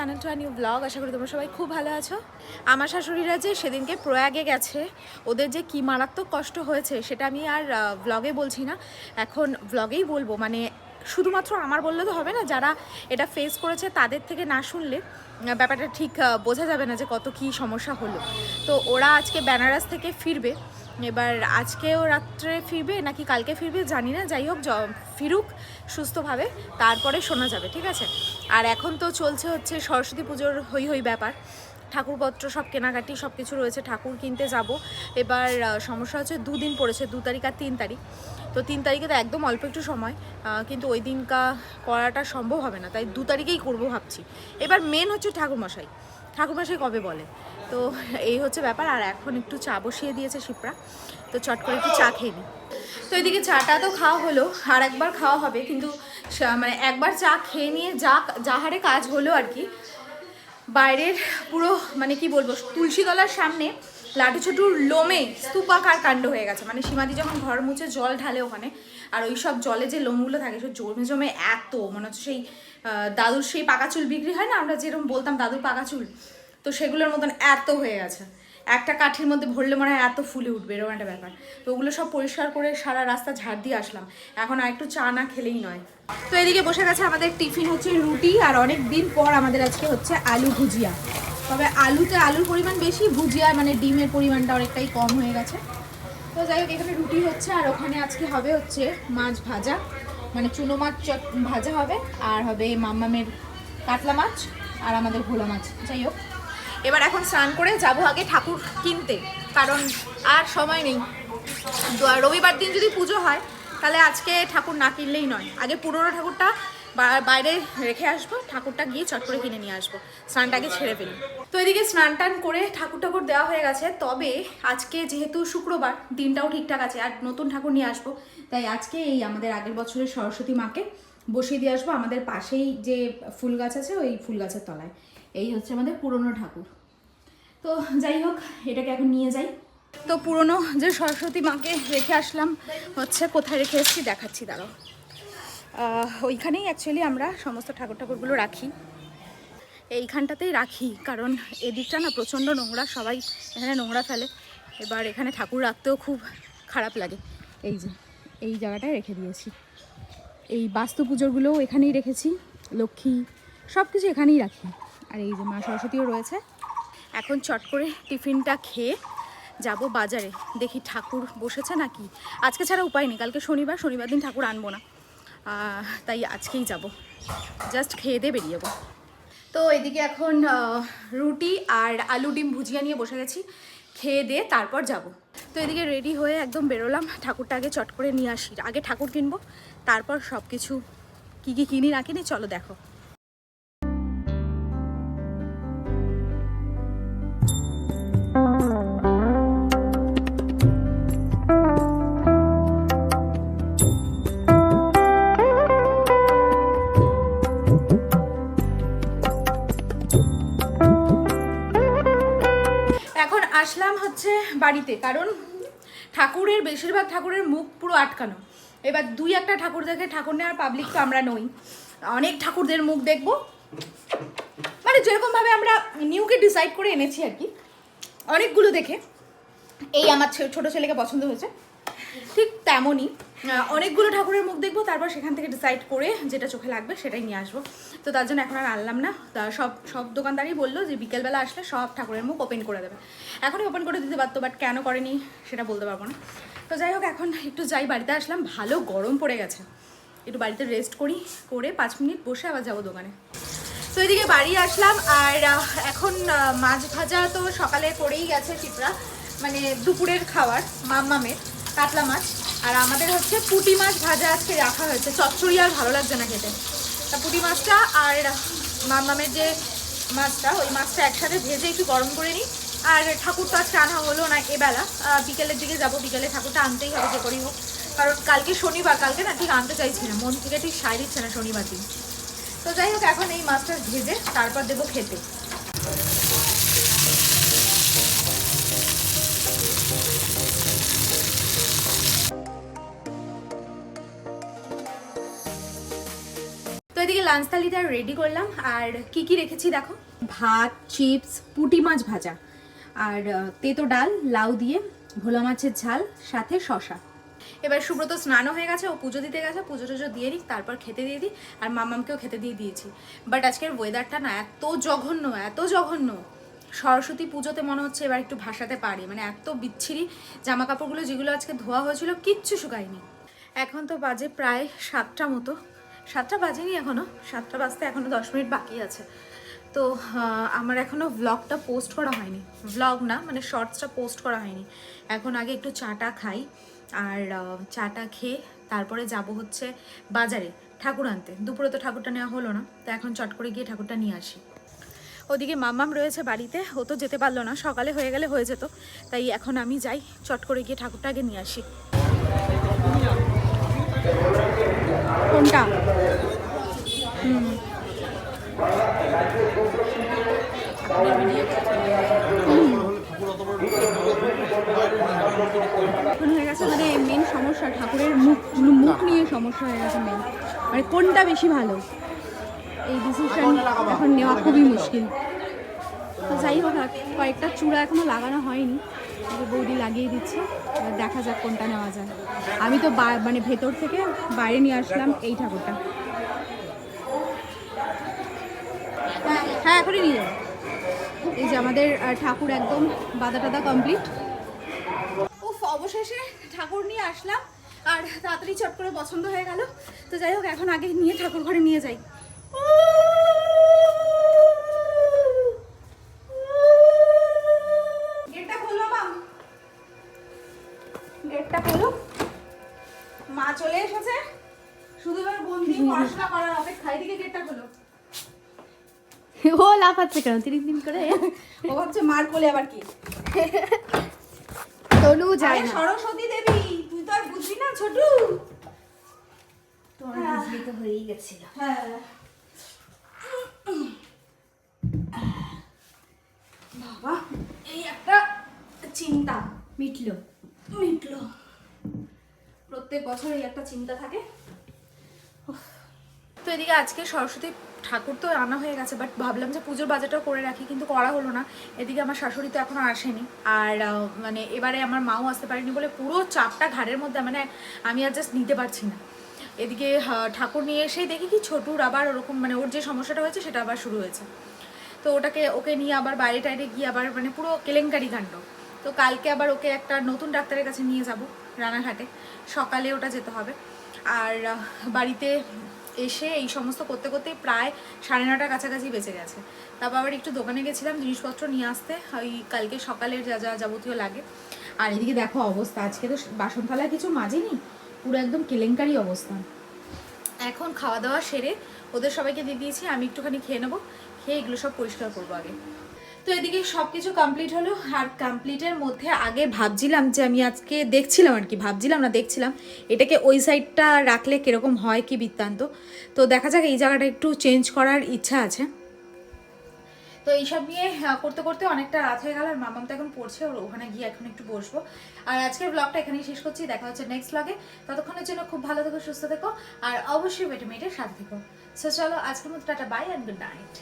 Channel to new blog আশা করি তোমরা সবাই খুব ভালো আছো। আমার শাশুড়িরা যে সেদিনকে প্রয়াগে গেছে, ওদের যে কি মারাত্মক কষ্ট হয়েছে, সেটা আমি আর ব্লগে বলছি না। এখন ব্লগেই বলব মানে শুধুমাত্র আমার বললে তো হবে না, যারা এটা ফেস করেছে তাদের থেকে না শুনলে ব্যাপারটা ঠিক বোঝা যাবে না যে কত কি সমস্যা হলো। তো ওরা আজকে বেনারস থেকে ফিরবে। এবার আজকেও রাত্রে ফিরবে নাকি কালকে ফিরবে জানি না। যাই হোক ফিরুক সুস্থভাবে, তারপরে শোনা যাবে, ঠিক আছে? আর এখন তো চলছে হচ্ছে সরস্বতী পুজোর হই হই ব্যাপার। ঠাকুরপত্র সব কেনাকাটি, সব কিছু রয়েছে, ঠাকুর কিনতে যাব। এবার সমস্যা হচ্ছে দুদিন পড়েছে, দু তারিখ আর তিন তারিখ। তো তিন তারিখে তো একদম অল্প একটু সময় কিন্তু ওই দিনকা করাটা সম্ভব হবে না, তাই দু তারিখেই করব ভাবছি। এবার মেন হচ্ছে ঠাকুরমশাই। ঠাকুরমশাই কবে বলে? তো এই হচ্ছে ব্যাপার, আর এখন একটু চা বসিয়ে দিয়েছে শিপ্রা, তো চট করে একটু চা খেয়ে নিই তো এদিকে চাটা তো খাওয়া হলো, আর একবার খাওয়া হবে, কিন্তু মানে একবার চা খেয়ে নিয়ে যা যা হারে কাজ হলো আর কি, বাইরের পুরো মানে কি বলব তুলসীতলার সামনে লাটু ছোটুর লোমে স্তূপাকার কাণ্ড হয়ে গেছে। মানে সীমাদি যখন ঘর মুছে জল ঢালে ওখানে আর ওই সব জলে যে লোমগুলো থাকে সব জমে জমে এত, মনে হচ্ছে সেই দাদুর সেই পাকা চুল বিক্রি হয় না? আমরা যেরকম বলতাম দাদুর পাকা চুল, তো সেগুলোর মতন এত হয়ে গেছে। একটা কাঠির মধ্যে ভরলে মনে হয় এত ফুলে উঠবে, এরকম একটা ব্যাপার। তো ওগুলো সব পরিষ্কার করে সারা রাস্তা ঝাড় দিয়ে আসলাম। এখন আর একটু চা না খেলেই নয়। তো এদিকে বসে গেছে আমাদের টিফিন হচ্ছে রুটি, আর অনেক দিন পর আমাদের আজকে হচ্ছে আলু ভুজিয়া। তবে আলুতে আলুর পরিমাণ বেশি ভুজিয়া মানে ডিমের পরিমাণটা অনেকটাই কম হয়ে গেছে। তো যাই হোক, এখানে রুটি হচ্ছে আর ওখানে আজকে হবে হচ্ছে মাছ ভাজা। মানে চুনো মাছ ভাজা হবে আর হবে মাম্মামের কাতলা মাছ আর আমাদের ভোলা মাছ। যাই হোক, এবার এখন স্নান করে যাব আগে ঠাকুর কিনতে, কারণ আর সময় নেই। রবিবার দিন যদি পুজো হয়, তাহলে আজকে ঠাকুর না কিনলেই নয়। আগে পুরনো ঠাকুরটা বাইরে রেখে আসব, ঠাকুরটা গিয়ে চট করে কিনে নিয়ে আসব, স্নানটাকে ছেড়ে ফেলি। তো এদিকে স্নান টান করে ঠাকুর ঠাকুর দেওয়া হয়ে গেছে। তবে আজকে যেহেতু শুক্রবার, দিনটাও ঠিকঠাক আছে, আর নতুন ঠাকুর নিয়ে আসব। তাই আজকে এই আমাদের আগের বছরের সরস্বতী মাকে বসিয়ে দিয়ে আসব আমাদের পাশেই যে ফুল গাছ আছে, ওই ফুল গাছের তলায়। এই হচ্ছে আমাদের পুরনো ঠাকুর। তো যাই হোক, এটাকে এখন নিয়ে যাই। তো পুরনো যে সরস্বতী মাকে রেখে আসলাম, হচ্ছে কোথায় রেখে এসেছি দেখাচ্ছি, দাঁড়াও। ওইখানেই অ্যাকচুয়ালি আমরা সমস্ত ঠাকুর ঠাকুরগুলো রাখি। এইখানটাতেই রাখি, কারণ এদিকটা না প্রচণ্ড নোংরা, সবাই এখানে নোংরা ফেলে। এবার এখানে ঠাকুর রাখতেও খুব খারাপ লাগে। এই যে, এই জায়গাটায় রেখে দিয়েছি। এই বাস্তু পুজোগুলোও এখানেই রেখেছি, লক্ষ্মী সব কিছু এখানেই রাখি। আর এই যে মা সরস্বতীও রয়েছে। এখন চট করে টিফিনটা খেয়ে যাব বাজারে। দেখি ঠাকুর বসেছে নাকি? আজকে ছাড়া উপায় নেই, কালকে শনিবার শনিবার দিন ঠাকুর আনব না। তাই আজকেই যাব। জাস্ট খেয়ে দিয়ে বেরিয়ে যাব। তো এদিকে এখন রুটি আর আলু ডিম ভুজিয়া নিয়ে বসে গেছি। খেয়ে দিয়ে তারপর যাব। তো এদিকে রেডি হয়ে একদম বেরোলাম। ঠাকুরটা আগে চট করে নিয়ে আসি। আগে ঠাকুর কিনবো, তারপর সব কিছু কী কী কিনি না কিনি, চলো দেখো। আসলাম হচ্ছে বাড়িতে, কারণ ঠাকুরের, বেশিরভাগ ঠাকুরের মুখ পুরো আটকানো। এবার দুই একটা ঠাকুর দেখে ঠাকুর নেওয়ার পাবলিক তো আমরা নই। অনেক ঠাকুরদের মুখ দেখব। মানে যেরকমভাবে আমরা নিউকে ডিসাইড করে এনেছি আর কি, অনেকগুলো দেখে। এই আমার ছোট ছেলেকে পছন্দ হয়েছে। ঠিক তেমনই অনেকগুলো ঠাকুরের মুখ দেখব, তারপর সেখান থেকে ডিসাইড করে যেটা চোখে লাগবে সেটাই নিয়ে আসব। তো তার জন্য এখন আর আনলাম না। তা সব সব দোকানদারই বলল যে বিকেলবেলা আসলে সব ঠাকুরের মুখ ওপেন করে দেবে। এখনই ওপেন করে দিতে পারতো বাট কেন করেনি সেটা বলতে পারব না। তো যাই হোক, এখন একটু যাই বাড়িতে আসলাম, ভালো গরম পড়ে গেছে। একটু বাড়িতে রেস্ট করি, করে পাঁচ মিনিট বসে আবার যাব দোকানে। তো এদিকে বাড়ি আসলাম, আর এখন মাছ ভাজা তো সকালে করেই গেছে চিপড়া মানে দুপুরের খাবার, মাম্মামের। কাতলা মাছ, আর আমাদের হচ্ছে পুঁটি মাছ ভাজা আজকে রাখা হয়েছে। চচ্চড়ি আর ভালো লাগছে না খেতে। তা পুঁটি মাছটা আর মাম্মামের যে মাছটা, ওই মাছটা একসাথে ভেজে একটু গরম করে নিই। আর ঠাকুর তো আজকে আনা হলো না এবেলা। বিকেলের দিকে যাব, বিকেলে ঠাকুরটা আনতেই হবে যে করেই হোক। কারণ কালকে শনিবার, কালকে না ঠিক আনতে চাইছি না। মন থেকে ঠিক সাই দিচ্ছে না শনিবার দিন। তো যাই হোক, এখন এই মাছটা ভেজে তারপর দেবো খেতে। এদিকে লাঞ্চ থালিটা রেডি করলাম। আর কি কি রেখেছি দেখো? ভাত চিপস পুঁটি মাছ ভাজা। আর তেতো ডাল, লাউ দিয়ে ভোলা মাছের ঝাল, সাথে শশা এবার সুব্রত স্নানও হয়ে গেছে, ও পুজো দিতে গেছে, পুজো টুজো দিয়ে নিক, তারপর খেতে দিয়ে দিই, আর মামামকেও খেতে দিয়ে দিয়েছি। বাট আজকের ওয়েদারটা না এত জঘন্য এত জঘন্য। সরস্বতী পুজোতে মনে হচ্ছে এবার একটু ভাসাতে পারি মানে এত বিচ্ছিরি জামা কাপড়গুলো যেগুলো আজকে ধোয়া হয়েছিল, কিচ্ছু শুকায়নি। এখন তো বাজে প্রায় সাতটা মতো। সাতটা বাজেনি এখনও। সাতটা বাজতে এখনও দশ মিনিট বাকি আছে। তো আমার এখনও ব্লগটা পোস্ট করা হয়নি। ব্লগ না মানে শর্টসটা পোস্ট করা হয়নি। এখন আগে একটু চাটা খাই, আর চাটা খেয়ে তারপরে যাব হচ্ছে বাজারে ঠাকুর আনতে। দুপুরে তো ঠাকুরটা নেওয়া হলো না, তো এখন চট করে গিয়ে ঠাকুরটা নিয়ে আসি। ওদিকে মাম্মাম রয়েছে বাড়িতে, ও তো যেতে পারল না, সকালে হয়ে গেলে হয়ে যেত। তাই এখন আমি যাই, চট করে গিয়ে ঠাকুরটা আগে নিয়ে আসি। কোনটা? এখন হয়ে গেছে মানে মেন সমস্যা, ঠাকুরের মুখ মুখ নিয়ে সমস্যা হয়ে গেছে মেন মানে কোনটা বেশি ভালো? এই ডিসিশন এখন নেওয়া খুবই মুশকিল। তো যাই হোক কয়েকটা চূড়া এখনও লাগানো হয়নি বৌদি লাগিয়ে দিচ্ছে। দেখা যাক কোনটা নেওয়া যায়। আমি তো মানে ভেতর থেকে বাইরে নিয়ে আসলাম এই ঠাকুরটা। হ্যাঁ এখনই নিয়ে এই যে আমাদের ঠাকুর একদম বাদা টাদা কমপ্লিট উফ, অবশেষে ঠাকুর নিয়ে আসলাম। আর তাড়াতাড়ি চট করে পছন্দ হয়ে গেল। তো যাই হোক, এখন আগে নিয়ে ঠাকুর ঘরে নিয়ে যাই। গেটটা ও লাফাচ্ছে কেন? তিরিং দিন করে? ও ভাবছে মার কোলে আবার কি? তনু যায় না। সরস্বতী দেবী তুই তো আর বুঝবি না ছোটু। তোমার বুঝলি তো হয়েই গেছিল। হ্যাঁ। বাবা এই একটা চিন্তা। মিটলো। মিটলো। প্রত্যেক বছর এই একটা চিন্তা থাকে। তো এদিকে আজকে সরস্বতী ঠাকুর তো আনা হয়ে গেছে বাট ভাবলাম যে পুজোর বাজারটাও করে রাখি, কিন্তু করা হলো না। এদিকে আমার শাশুড়ি তো এখনও আসেনি। আর মানে এবারে আমার মাও আসতে পারেনি বলে পুরো চাপটা ঘাড়ের মধ্যে মানে আমি আর জাস্ট নিতে পারছি না। এদিকে ঠাকুর নিয়ে এসেই দেখি কি ছোটুর আবার ওরকম মানে ওর যে সমস্যাটা হয়েছে সেটা আবার শুরু হয়েছে। তো ওটাকে, ওকে নিয়ে আবার বাইরে টাইরে গিয়ে আবার মানে পুরো কেলেঙ্কারি কাণ্ড। তো কালকে আবার ওকে একটা নতুন ডাক্তারের কাছে নিয়ে যাব রানাঘাটে। সকালে ওটা যেতে হবে। আর বাড়িতে এসে এই সমস্ত করতে করতেই প্রায় সাড়ে নটার কাছাকাছি বেঁচে গেছে। তারপর আবার একটু দোকানে গেছিলাম, জিনিসপত্র নিয়ে আসতে। ওই কালকে সকালের যা যা যাবতীয় লাগে। আর এদিকে দেখো অবস্থা, আজকে তো বাসন থালায় কিছু মাজেনি, পুরো একদম কেলেঙ্কারি অবস্থা। এখন খাওয়া দাওয়া সেরে ওদের সবাইকে দিয়ে দিয়েছি, আমি একটুখানি খেয়ে নেব, খেয়ে এগুলো সব পরিষ্কার করব আগে। তো এদিকে সব কিছু কমপ্লিট হলো আর কমপ্লিটের মধ্যে আগে ভাবছিলাম যে আমি আজকে দেখছিলাম আর কি, ভাবছিলাম না, দেখছিলাম। এটাকে ওই সাইডটা রাখলে কীরকম হয় কি বৃত্তান্ত? তো দেখা যাক, এই জায়গাটা একটু চেঞ্জ করার ইচ্ছা আছে। তো এইসব নিয়ে করতে করতে অনেকটা রাত হয়ে গেল আর মামাম তো এখন পড়ছে, ওর ওখানে গিয়ে এখন একটু বসবো। আর আজকের ব্লগটা এখানেই শেষ করছি, দেখা হচ্ছে নেক্সট ব্লগে ততক্ষণের জন্য খুব ভালো থেকো, সুস্থ থেকো, আর অবশ্যই বেটে মেয়েটের সাথে থেকো। সো চলো, আজকের মতো tata bye and good night